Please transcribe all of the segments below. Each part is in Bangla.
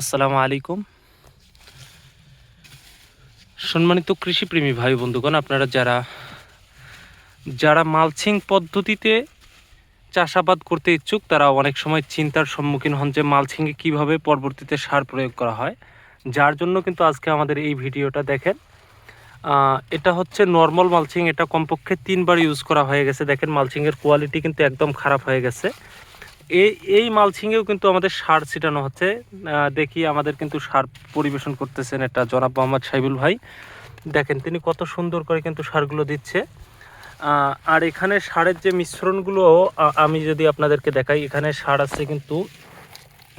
আসসালামু আলাইকুম। সম্মানিত কৃষিপ্রেমী ভাই বন্ধুগণ, আপনারা যারা যারা মালচিং পদ্ধতিতে চাষাবাদ করতে ইচ্ছুক, তারা অনেক সময় চিন্তার সম্মুখীন হন যে মালচিংয়ে কীভাবে পরবর্তীতে সার প্রয়োগ করা হয়। যার জন্য কিন্তু আজকে আমাদের এই ভিডিওটা দেখেন। এটা হচ্ছে নর্মাল মালচিং, এটা কমপক্ষে তিনবার ইউজ করা হয়ে গেছে। দেখেন, মালচিংয়ের কোয়ালিটি কিন্তু একদম খারাপ হয়ে গেছে। এই এই মালচিংয়েও কিন্তু আমাদের সার ছিটানো হচ্ছে। দেখি আমাদের কিন্তু সার পরিবেশন করতেছেন এটা জনাব মোহাম্মদ সাইবুল ভাই। দেখেন, তিনি কত সুন্দর করে কিন্তু সারগুলো দিচ্ছে। আর এখানে সারের যে মিশ্রণগুলো আমি যদি আপনাদেরকে দেখাই, এখানে সার আছে কিন্তু,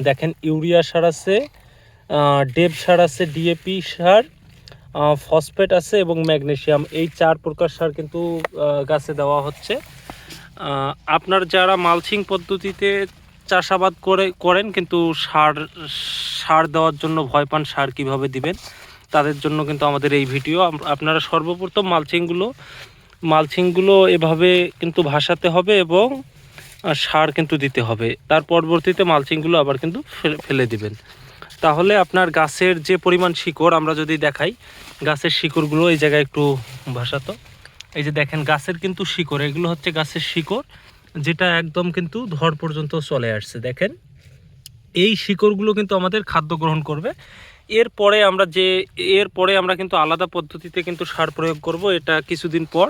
দেখেন, ইউরিয়া সার আছে ডেব সার আছে, ডিএপি সার ফসফেট আছে এবং ম্যাগনেশিয়াম। এই চার প্রকার সার কিন্তু গাছে দেওয়া হচ্ছে। আপনার যারা মালচিং পদ্ধতিতে চাষাবাদ করে, করেন কিন্তু সার সার দেওয়ার জন্য ভয় পান, সার কীভাবে দিবেন, তাদের জন্য কিন্তু আমাদের এই ভিডিও। আপনারা সর্বপ্রথম মালচিংগুলো মালচিংগুলো এভাবে কিন্তু ভাসাতে হবে এবং সার কিন্তু দিতে হবে। তার পরবর্তীতে মালচিংগুলো আবার কিন্তু ফেলে- দিবেন। তাহলে আপনার গাছের যে পরিমাণ শিকড়, আমরা যদি দেখাই, গাছের শিকড়গুলো এই জায়গায় একটু ভাসাতো। এই যে দেখেন, গাছের কিন্তু শিকড়, এগুলো হচ্ছে গাছের শিকড়, যেটা একদম কিন্তু ধর পর্যন্ত চলে আসছে, দেখেন। এই শিকড়গুলো কিন্তু আমাদের খাদ্য গ্রহণ করবে। এরপরে আমরা যে, এরপরে আমরা কিন্তু আলাদা পদ্ধতিতে কিন্তু সার প্রয়োগ করব, এটা কিছুদিন পর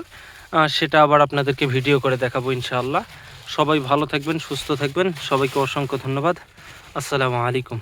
সেটা আবার আপনাদেরকে ভিডিও করে দেখাবো ইনশাআল্লাহ। সবাই ভালো থাকবেন, সুস্থ থাকবেন, সবাইকে অসংখ্য ধন্যবাদ। আসসালামু আলাইকুম।